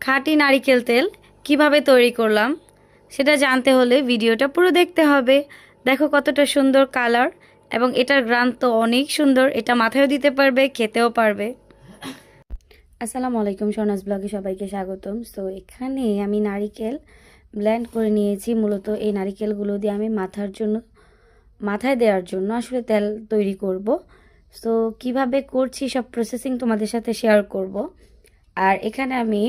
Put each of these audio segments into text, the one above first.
খাঁটি নারিকেল তেল কীভাবে তৈরি করলাম সেটা জানতে হলে ভিডিওটা পুরো দেখতে হবে। দেখো কতটা সুন্দর কালার এবং এটার গ্রান তো অনেক সুন্দর, এটা মাথায়ও দিতে পারবে, খেতেও পারবে। আসসালামু আলাইকুম, সোনাস ব্লগে সবাইকে স্বাগতম। সো এখানে আমি নারিকেল ব্ল্যান্ড করে নিয়েছি। মূলত এই নারিকেলগুলো দিয়ে আমি মাথার জন্য, মাথায় দেওয়ার জন্য আসলে তেল তৈরি করব। সো কীভাবে করছি সব প্রসেসিং তোমাদের সাথে শেয়ার করব। আর এখানে আমি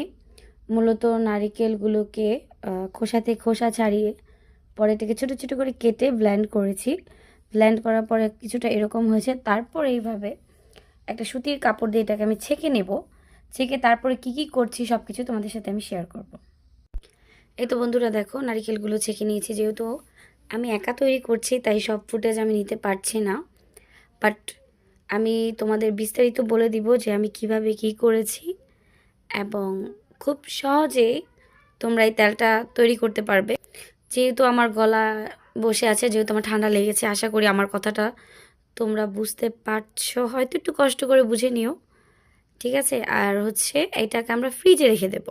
মূলত নারিকেলগুলোকে খোসাতে খোসা ছাড়িয়ে পরে এটাকে ছোটো ছোটো করে কেটে ব্ল্যান্ড করেছি। ব্ল্যান্ড করার পরে কিছুটা এরকম হয়েছে। তারপর এইভাবে একটা সুতির কাপড় দিয়ে এটাকে আমি ছেঁকে নেব। ছেঁকে তারপরে কি কি করছি সব কিছু তোমাদের সাথে আমি শেয়ার করব। এই তো বন্ধুরা দেখো, নারিকেলগুলো ছেঁকে নিয়েছি যেহেতু আমি একা তৈরি করছি, তাই সব ফুটেজ আমি নিতে পারছি না। বাট আমি তোমাদের বিস্তারিত বলে দিব যে আমি কীভাবে কি করেছি এবং খুব সহজেই তোমরা এই তেলটা তৈরি করতে পারবে। যেহেতু আমার গলা বসে আছে, যেহেতু আমার ঠান্ডা লেগেছে, আশা করি আমার কথাটা তোমরা বুঝতে পারছ। হয়তো একটু কষ্ট করে বুঝে নিও, ঠিক আছে? আর হচ্ছে এটাকে আমরা ফ্রিজে রেখে দেব।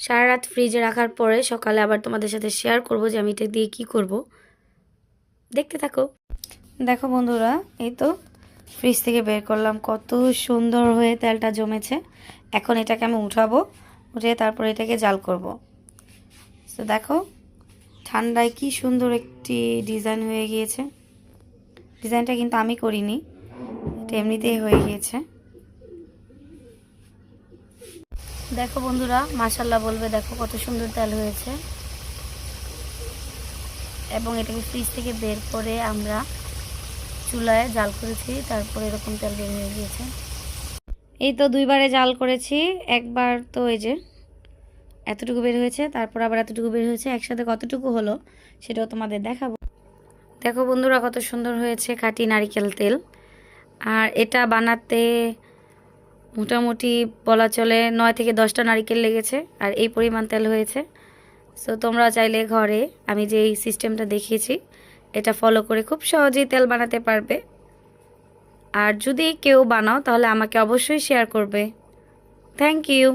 সারা রাত ফ্রিজে রাখার পরে সকালে আবার তোমাদের সাথে শেয়ার করব যে আমি এটা দিয়ে কি করব। দেখতে থাকো। দেখো বন্ধুরা, এই তো ফ্রিজ থেকে বের করলাম। কত সুন্দর হয়ে তেলটা জমেছে। এখন এটাকে আমি উঠাবো, উঠে তারপর এটাকে জাল করব। তো দেখো, ঠান্ডায় কি সুন্দর একটি ডিজাইন হয়ে গিয়েছে। ডিজাইনটা কিন্তু আমি করিনি, এটা এমনিতেই হয়ে গিয়েছে। দেখো বন্ধুরা মাশাল্লাহ বলবে, দেখো কত সুন্দর তেল হয়েছে। এবং এটাকে ফ্রিজ থেকে বের করে আমরা চুলায় জাল করেছি, তারপর এরকম তেল বের হয়ে গিয়েছে। এই তো দুইবারে জাল করেছি, একবার তো এই যে এতটুকু বের হয়েছে, তারপর আবার এতটুকু বের হয়েছে, একসাথে কতটুকু হলো সেটাও তোমাদের দেখাবো। দেখো বন্ধুরা কত সুন্দর হয়েছে খাঁটি নারিকেল তেল। আর এটা বানাতে মোটামুটি বলা চলে নয় থেকে দশটা নারিকেল লেগেছে, আর এই পরিমাণ তেল হয়েছে। সো তোমরা চাইলে ঘরে, আমি যে এই সিস্টেমটা দেখিয়েছি এটা ফলো করে খুব সহজেই তেল বানাতে পারবে। আর যদি কেউ বানাও, তাহলে আমাকে অবশ্যই শেয়ার করবে। Thank you